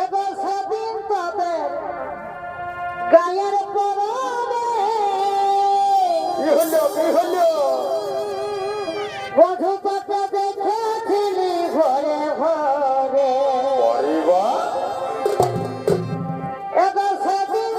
এগো স্বাধীন তাদের গায়ের পরনে হলো কি হলো বধু পাতা দেখেছিলি ঘরে ঘরে। এগো স্বাধীন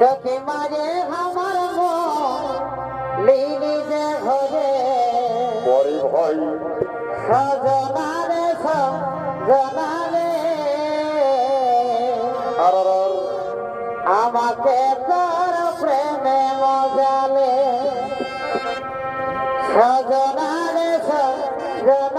कभी मारे हमार लीली दे घरे बड़ी भाई सजनारे सजनारे अरर আমাকে তোর প্রেমে মজালে সজনারে সজন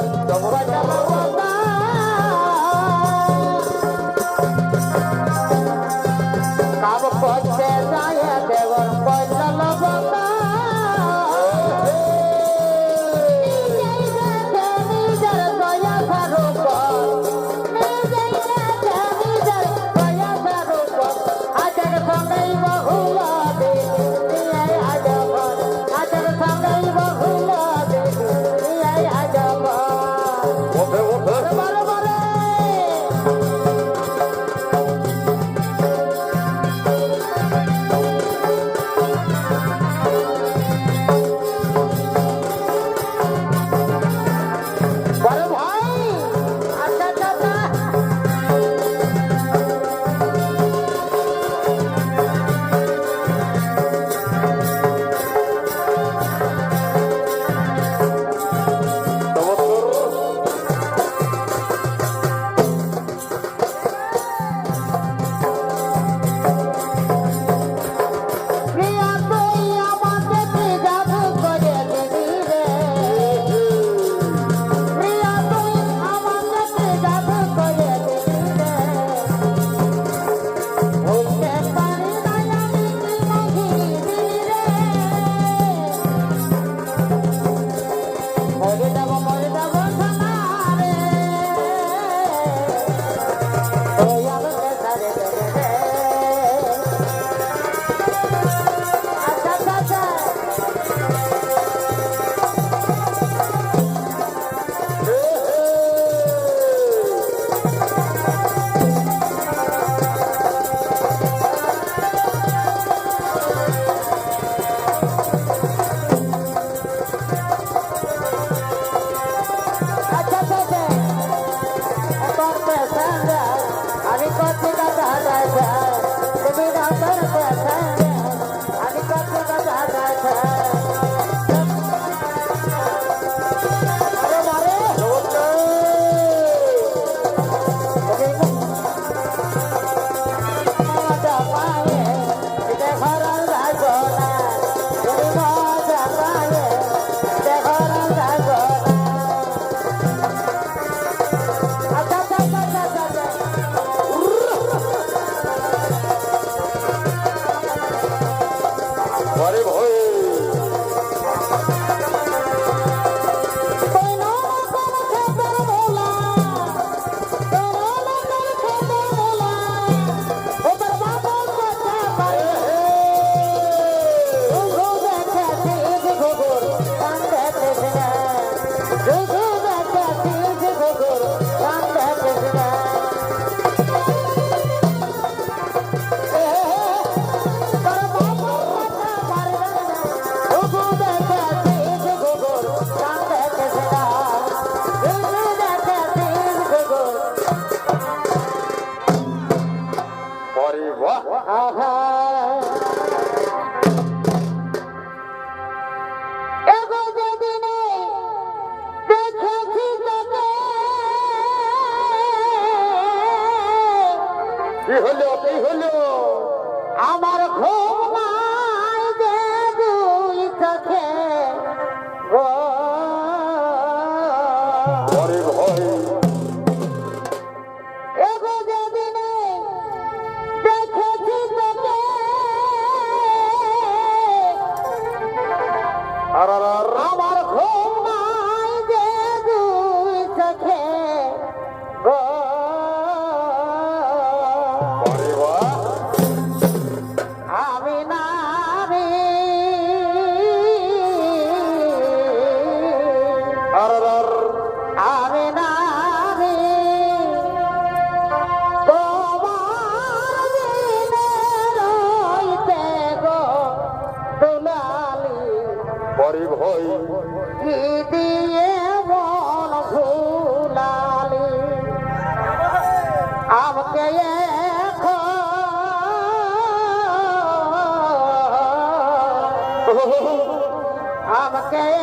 Don't आणि आम्ही कोणती गाता जायचा तुम्ही गावकर Corivó. Aham. গরিব হই। কি দিয়ে মন ভুলালি। আমাকে আমাকে